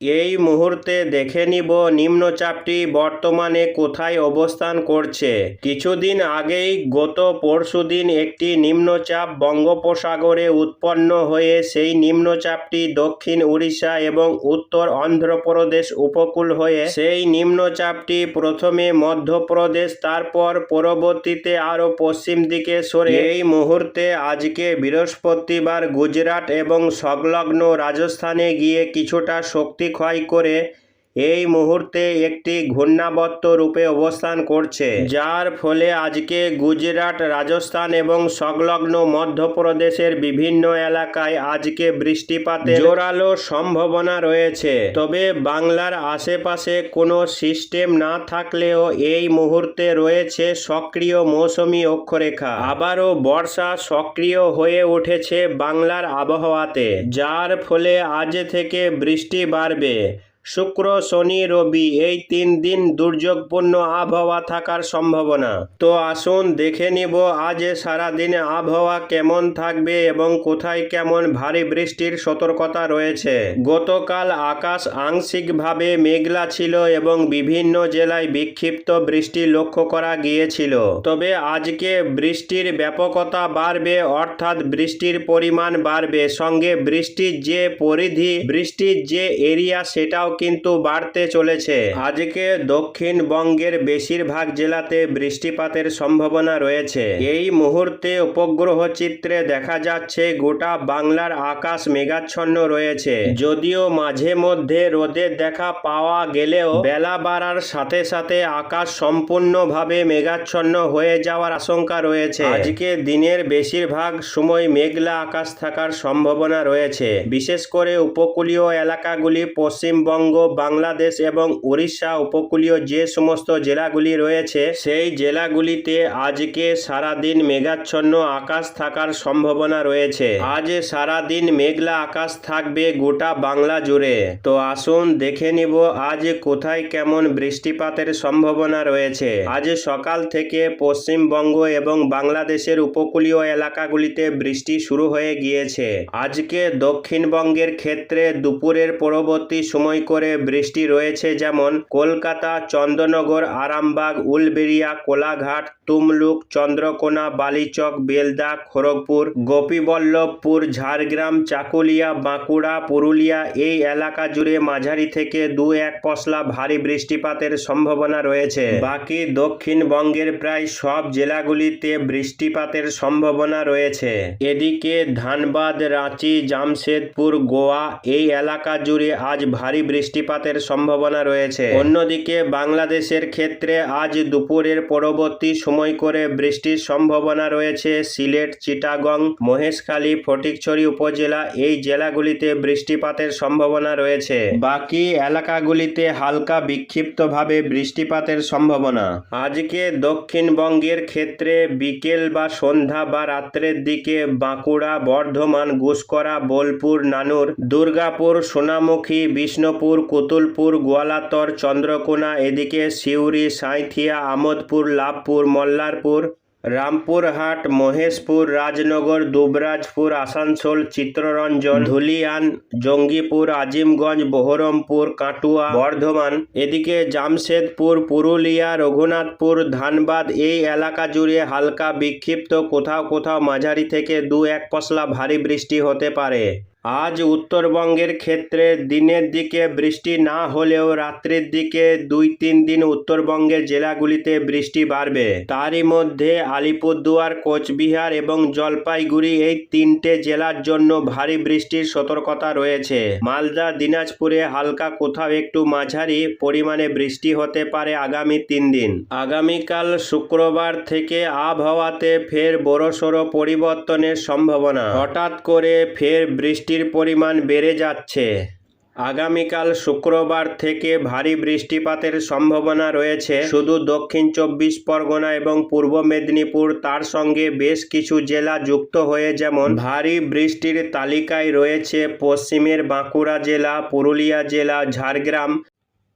এই মুহূর্তে দেখে নিব নিম্নচাপটি বর্তমানে কোথায় অবস্থান করছে। কিছুদিন আগেই গত পরশুদিন একটি নিম্নচাপ বঙ্গোপসাগরে উৎপন্ন হয়ে সেই নিম্নচাপটি দক্ষিণ উড়িষ্যা এবং উত্তর অন্ধ্রপ্রদেশ উপকূল হয়ে সেই নিম্নচাপটি প্রথমে মধ্যপ্রদেশ, তারপর পরবর্তীতে আরও পশ্চিম দিকে সরে। এই মুহূর্তে আজকে বৃহস্পতিবার গুজরাট এবং সংলগ্ন রাজস্থানে গিয়ে কিছুটা শক্তি ক্ষয় করে এই মুহূর্তে একটি ঘূর্ণাবর্ত রূপে অবস্থান করছে, যার ফলে আজকে গুজরাট, রাজস্থান এবং সংলগ্ন মধ্যপ্রদেশের বিভিন্ন এলাকায় আজকে বৃষ্টিপাতের জোরালো সম্ভাবনা রয়েছে। তবে বাংলার আশেপাশে কোনো সিস্টেম না থাকলেও এই মুহূর্তে রয়েছে সক্রিয় মৌসুমি অক্ষরেখা। আবারও বর্ষা সক্রিয় হয়ে উঠেছে বাংলার আবহাওয়াতে, যার ফলে আজ থেকে বৃষ্টি বাড়বে। শুক্র, শনি, রবি এই তিন দিন দুর্যোগপূর্ণ আবহাওয়া থাকার সম্ভাবনা। তো আসুন দেখে নিব আজ সারাদিনে আবহাওয়া কেমন থাকবে এবং কোথায় কেমন ভারী বৃষ্টির সতর্কতা রয়েছে। গতকাল আকাশ আংশিকভাবে মেঘলা ছিল এবং বিভিন্ন জেলায় বিক্ষিপ্ত বৃষ্টি লক্ষ্য করা গিয়েছিল। তবে আজকে বৃষ্টির ব্যাপকতা বাড়বে, অর্থাৎ বৃষ্টির পরিমাণ বাড়বে। সঙ্গে বৃষ্টির যে পরিধি, বৃষ্টির যে এরিয়া সেটাও কিন্তু বাড়তে চলেছে। আজকে দক্ষিণবঙ্গের বেশিরভাগ জেলাতে বৃষ্টিপাতের সম্ভাবনা রয়েছে। এই মুহূর্তে উপগ্রহ চিত্রে দেখা যাচ্ছে গোটা বাংলার আকাশ মেঘাচ্ছন্ন রয়েছে। যদিও মাঝে মধ্যে রোদের দেখা পাওয়া গেলেও বেলা বাড়ার সাথে সাথে আকাশ সম্পূর্ণভাবে মেঘাচ্ছন্ন হয়ে যাওয়ার আশঙ্কা রয়েছে। আজকে দিনের বেশিরভাগ সময় মেঘলা আকাশ থাকার সম্ভাবনা রয়েছে। বিশেষ করে উপকূলীয় এলাকাগুলি পশ্চিমবঙ্গ বাংলাদেশ এবং উড়িষ্যা উপকূলীয় যে সমস্ত জেলাগুলি রয়েছে, সেই জেলাগুলিতে আজকে সারাদিন মেঘাচ্ছন্ন আকাশ থাকার সম্ভাবনা রয়েছে। আজ সারাদিন মেঘলা আকাশ থাকবে গোটা বাংলা জুড়ে। তো আসুন দেখে নিব আজ কোথায় কেমন বৃষ্টিপাতের সম্ভাবনা রয়েছে। আজ সকাল থেকে পশ্চিমবঙ্গ এবং বাংলাদেশের উপকূলীয় এলাকাগুলিতে বৃষ্টি শুরু হয়ে গিয়েছে। আজকে দক্ষিণবঙ্গের ক্ষেত্রে দুপুরের পরবর্তী সময় করে বৃষ্টি রয়েছে যেমন কলকাতা চন্দ্রনগর আরামবাগ, উলবেড়িয়া, কোলাঘাট, তুমলুক, চন্দ্রকোনা, বালিচক, বেলদা, খড়গপুর, গোপীবল্লভপুর, ঝাড়গ্রাম, চাকুলিয়া, বাঁকুড়া, পুরুলিয়া এই এলাকা জুড়ে মাঝারি থেকে দু এক পশলা ভারী বৃষ্টিপাতের সম্ভাবনা রয়েছে। বাকি দক্ষিণবঙ্গের প্রায় সব জেলাগুলিতে বৃষ্টিপাতের সম্ভাবনা রয়েছে। এদিকে ধানবাদ, রাঁচি, জামশেদপুর, গোয়া এই এলাকা জুড়ে আজ ভারী বৃষ্টিপাতের সম্ভাবনা রয়েছে। অন্যদিকে বাংলাদেশের ক্ষেত্রে আজ দুপুরের পরবর্তী সময় করে বৃষ্টির সম্ভাবনা রয়েছে। সিলেট, চিটাগং, মহেশখালী, ফটিকছড়ি উপজেলা এই জেলাগুলিতে বৃষ্টিপাতের সম্ভাবনা রয়েছে। বাকি এলাকাগুলিতে হালকা বিক্ষিপ্তভাবে বৃষ্টিপাতের সম্ভাবনা। আজকে দক্ষিণবঙ্গের ক্ষেত্রে বিকেল বা সন্ধ্যা বা রাত্রের দিকে বাঁকুড়া, বর্ধমান গুসকরা বোলপুর, নানুর, দুর্গাপুর, সোনামুখী, বিষ্ণুপুর কুতুলপুর, গোয়ালাতর, চন্দ্রকোনা, এদিকে সিউড়ি, সাঁইথিয়া, আমোদপুর, লাভপুর, মল্লারপুর, রামপুরহাট, মহেশপুর, রাজনগর, দুবরাজপুর, আসানসোল চিত্ররঞ্জন ধুলিয়ান, জঙ্গিপুর, আজিমগঞ্জ, বহরমপুর, কাটুয়া, বর্ধমান, এদিকে জামশেদপুর, পুরুলিয়া, রঘুনাথপুর, ধানবাদ, এই এলাকা জুড়ে হালকা বিক্ষিপ্ত, কোথাও কোথাও মাঝারি থেকে দু এক পশলা ভারী বৃষ্টি হতে পারে। আজ উত্তরবঙ্গের ক্ষেত্রে দিনের দিকে বৃষ্টি না হলেও রাত্রির দিকে দুই তিন দিন উত্তরবঙ্গের জেলাগুলিতে বৃষ্টি বাড়বে। তারই মধ্যে আলিপুরদুয়ার, কোচবিহার এবং জলপাইগুড়ি এই তিনটে জেলার জন্য ভারী বৃষ্টির সতর্কতা রয়েছে। মালদা, দিনাজপুরে হালকা কোথাও একটু মাঝারি পরিমাণে বৃষ্টি হতে পারে আগামী তিন দিন। আগামীকাল শুক্রবার থেকে আবহাওয়াতে ফের বড়সড় পরিবর্তনের সম্ভাবনা। হঠাৎ করে ফের বৃষ্টির পরিমাণ বেড়ে যাচ্ছে। আগামীকাল শুক্রবার থেকে ভারী বৃষ্টিপাতের সম্ভাবনা রয়েছে। শুধু দক্ষিণ চব্বিশ পরগনা এবং পূর্ব মেদিনীপুর, তার সঙ্গে বেশ কিছু জেলা যুক্ত হয়ে যেমন ভারী বৃষ্টির তালিকায় রয়েছে পশ্চিমের বাঁকুড়া জেলা, পুরুলিয়া জেলা, ঝাড়গ্রাম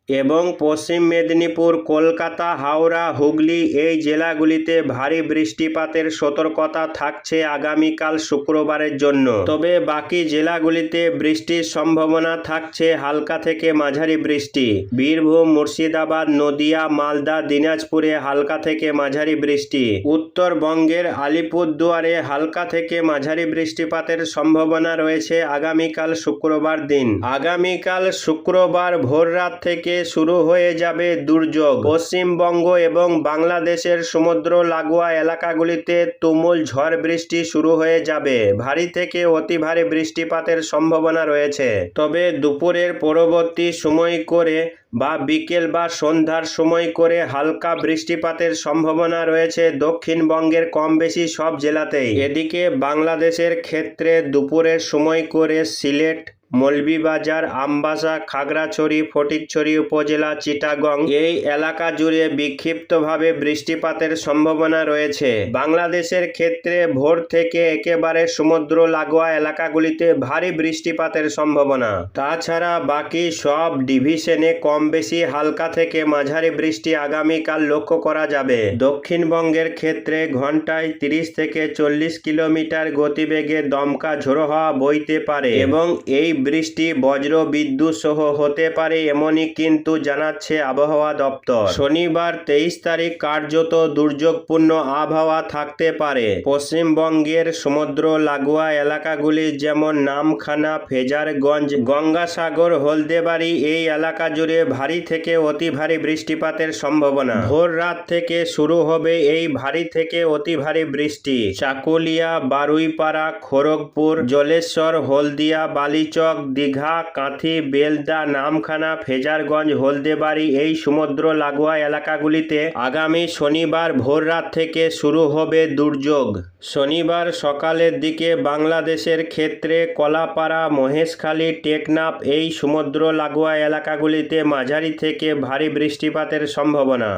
এবং পশ্চিম মেদিনীপুর, কলকাতা, হাওড়া, হুগলি এই জেলাগুলিতে ভারী বৃষ্টিপাতের সতর্কতা থাকছে আগামীকাল শুক্রবারের জন্য। তবে বাকি জেলাগুলিতে বৃষ্টির সম্ভাবনা থাকছে হালকা থেকে মাঝারি বৃষ্টি। বীরভূম, মুর্শিদাবাদ, নদিয়া, মালদা, দিনাজপুরে হালকা থেকে মাঝারি বৃষ্টি। উত্তরবঙ্গের আলিপুরদুয়ারে হালকা থেকে মাঝারি বৃষ্টিপাতের সম্ভাবনা রয়েছে আগামীকাল শুক্রবার দিন। আগামীকাল শুক্রবার ভোররাত থেকে শুরু হয়ে যাবে দুর্যোগ। পশ্চিমবঙ্গ এবং বাংলাদেশের সমুদ্র লাগোয়া এলাকাগুলিতে তুমুল ঝড় বৃষ্টি শুরু হয়ে যাবে। ভারী থেকে অতি ভারী বৃষ্টিপাতের সম্ভাবনা রয়েছে। তবে দুপুরের পরবর্তী সময় করে বা বিকেল বা সন্ধ্যার সময় করে হালকা বৃষ্টিপাতের সম্ভাবনা রয়েছে দক্ষিণবঙ্গের কম বেশি সব জেলাতেই। এদিকে বাংলাদেশের ক্ষেত্রে দুপুরের সময় করে সিলেট মৌলভীবাজার, আমবাসা, খাগড়াছড়ি, ফটিকছড়ি উপজেলা, চিটাগং এই এলাকা জুড়ে বিক্ষিপ্তভাবে বৃষ্টিপাতের সম্ভাবনা রয়েছে। বাংলাদেশের ক্ষেত্রে ভোর থেকে একেবারে সমুদ্র লাগোয়া এলাকাগুলিতে ভারী বৃষ্টিপাতের সম্ভাবনা। তাছাড়া বাকি সব ডিভিশনে কম বেশি হালকা থেকে মাঝারি বৃষ্টি আগামীকাল লক্ষ্য করা যাবে। দক্ষিণবঙ্গের ক্ষেত্রে ঘন্টায় তিরিশ থেকে চল্লিশ কিলোমিটার গতিবেগে দমকা ঝোড়ো হওয়া বইতে পারে এবং এই বৃষ্টি, বজ্র, বিদ্যুৎ সহ হতে পারে এমনই কিন্তু জানাচ্ছে আবহাওয়া দপ্তর। শনিবার তেইশ তারিখ কার্যত দুর্যোগপূর্ণ আবহাওয়া থাকতে পারে। পশ্চিমবঙ্গের সমুদ্র লাগোয়া এলাকাগুলি যেমন নামখানা, ফেজারগঞ্জ, গঙ্গাসাগর, হলদেবাড়ি এই এলাকা জুড়ে ভারী থেকে অতি ভারী বৃষ্টিপাতের সম্ভাবনা। ভোর রাত থেকে শুরু হবে এই ভারী থেকে অতি ভারী বৃষ্টি। চাকুলিয়া, বারুইপাড়া, খড়গপুর, জলেশ্বর, হলদিয়া, বালিচক দীঘা, কাঁথি, বেলদা, নামখানা, ফেজারগঞ্জ, হলদেবাড়ি এই সমুদ্র লাগোয়া এলাকাগুলিতে আগামী শনিবার ভোররাত থেকে শুরু হবে দুর্যোগ। শনিবার সকালের দিকে বাংলাদেশের ক্ষেত্রে কলাপাড়া, মহেশখালী, টেকনাফ এই সমুদ্র লাগোয়া এলাকাগুলিতে মাঝারি থেকে ভারী বৃষ্টিপাতের সম্ভাবনা।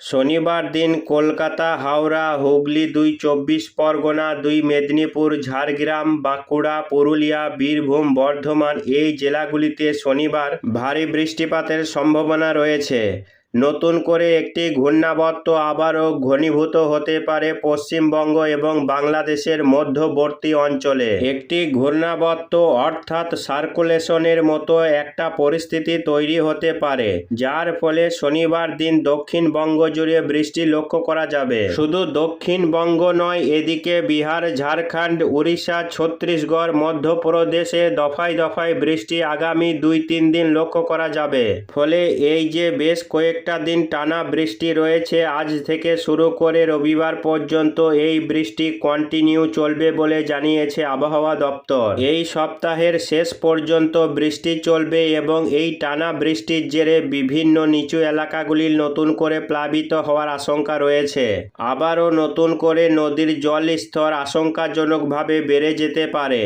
শনিবার দিন কলকাতা, হাওড়া, হুগলি দুই চব্বিশ, পরগনা দুই, মেদিনীপুর, ঝাড়গ্রাম, বাঁকুড়া, পুরুলিয়া, বীরভূম, বর্ধমান এই জেলাগুলিতে শনিবার ভারী বৃষ্টিপাতের সম্ভাবনা রয়েছে। নতুন করে একটি ঘূর্ণাবর্ত আবারও ঘনীভূত হতে পারে পশ্চিমবঙ্গ এবং বাংলাদেশের মধ্যবর্তী অঞ্চলে। একটি ঘূর্ণাবর্ত অর্থাৎ সার্কুলেশনের মতো একটা পরিস্থিতি তৈরি হতে পারে, যার ফলে শনিবার দিন দক্ষিণবঙ্গ জুড়ে বৃষ্টি লক্ষ্য করা যাবে। শুধু দক্ষিণবঙ্গ নয়, এদিকে বিহার, ঝাড়খণ্ড, উড়িষ্যা, ছত্তিশগড়, মধ্যপ্রদেশে দফায় দফায় বৃষ্টি আগামী দুই তিন দিন লক্ষ্য করা যাবে। ফলে এই যে বেশ কয়েকটা দিন টানা বৃষ্টি রয়েছে। আজ থেকে শুরু করে রবিবার পর্যন্ত এই বৃষ্টি কন্টিনিউ চলবে বলে জানিয়েছে আবহাওয়া দপ্তর। এই সপ্তাহের শেষ পর্যন্ত বৃষ্টি চলবে এবং এই টানা বৃষ্টির জেরে বিভিন্ন নিচু এলাকাগুলির নতুন করে প্লাবিত হওয়ার আশঙ্কা রয়েছে। আবারও নতুন করে নদীর জল স্তর আশঙ্কাজনকভাবে বেড়ে যেতে পারে।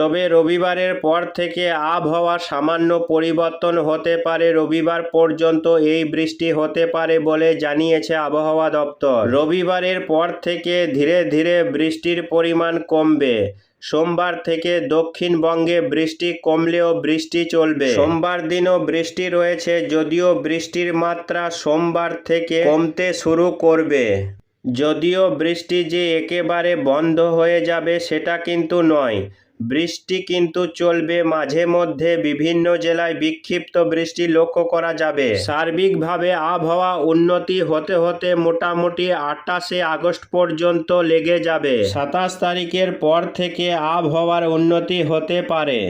তবে রবিবারের পর থেকে আবহাওয়া সামান্য পরিবর্তন হতে পারে। রবিবার পর্যন্ত এই বৃষ্টি হতে পারে বলে জানিয়েছে আবহাওয়া দপ্তর। রবিবারের পর থেকে ধীরে ধীরে বৃষ্টির পরিমাণ কমবে। সোমবার থেকে দক্ষিণবঙ্গে বৃষ্টি কমলেও বৃষ্টি চলবে। সোমবার দিনও বৃষ্টি রয়েছে যদিও বৃষ্টির মাত্রা সোমবার থেকে কমতে শুরু করবে। যদিও বৃষ্টি যে একেবারে বন্ধ হয়ে যাবে সেটা কিন্তু নয়। বৃষ্টি কিন্তু চলবে। মাঝে মধ্যে বিভিন্ন জেলায় বিক্ষিপ্ত বৃষ্টি লক্ষ্য করা যাবে। সার্বিকভাবে আবহাওয়া উন্নতি হতে হতে মোটামুটি আটাশে আগস্ট পর্যন্ত লেগে যাবে। সাতাশ তারিখের পর থেকে আবহাওয়ার উন্নতি হতে পারে।